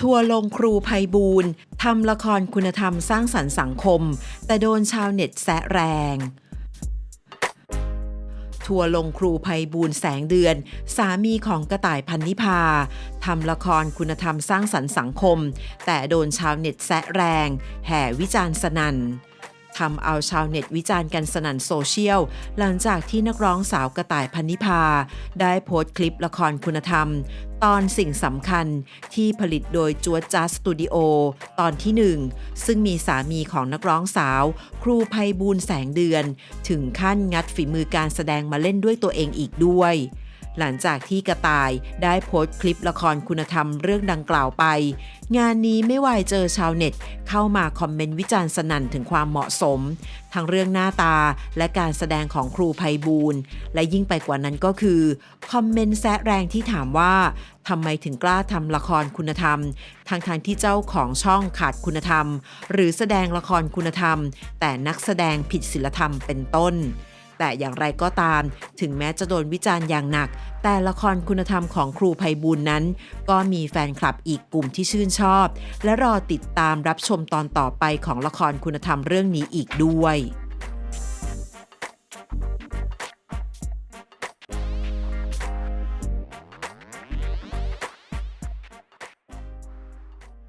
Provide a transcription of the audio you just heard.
ทัวลงครูภัยบูลย์ทำละครคุณธรรมสร้างสรรค์สังคม แต่โดนชาวเน็ตแซะแรง ทัวลงครูภัยบูลย์แสงเดือน สามีของกระต่ายพันนิพาทำละครคุณธรรมสร้างสรรค์สังคม แต่โดนชาวเน็ตแซะแรง แห่วิจารณ์สนั่น ทำเอาชาวเน็ตวิจารณ์กันสนั่นโซเชียล หลังจากที่นักร้องสาวกระต่ายพันนิพา ได้โพสต์คลิปละครคุณธรรม ตอนสิ่งสำคัญที่ผลิตโดยจัวจัสสตูดิโอตอนที่ 1 ซึ่งมีสามีของนักร้องสาว ครูภัยบูลแสงเดือน ถึงขั้นงัดฝีมือการแสดงมาเล่นด้วยตัวเองอีกด้วย หลังจากที่กระต่ายได้โพสต์คลิปละครคุณธรรมเรื่องดังกล่าวไป งานนี้ไม่วายเจอชาวเน็ต เข้ามาคอมเมนต์วิจารณ์สนั่นถึงความเหมาะสม ทั้งเรื่องหน้าตาและการแสดงของครูภัยบูลย์และยิ่งไปกว่านั้นก็คือ คอมเมนต์แซะแรงที่ถามว่าทำไมถึงกล้าทำละครคุณธรรม ทางทางที่เจ้าของช่องขาดคุณธรรม หรือแสดงละครคุณธรรม แต่นักแสดงผิดศีลธรรมเป็นต้น แต่อย่างไรก็ตาม ถึงแม้จะโดนวิจารณ์อย่างหนัก แต่ละครคุณธรรมของครูภัยบูลนั้น ก็มีแฟนคลับอีกกลุ่มที่ชื่นชอบ และรอติดตามรับชมตอนต่อไปของละครคุณธรรมเรื่องนี้อีกด้วย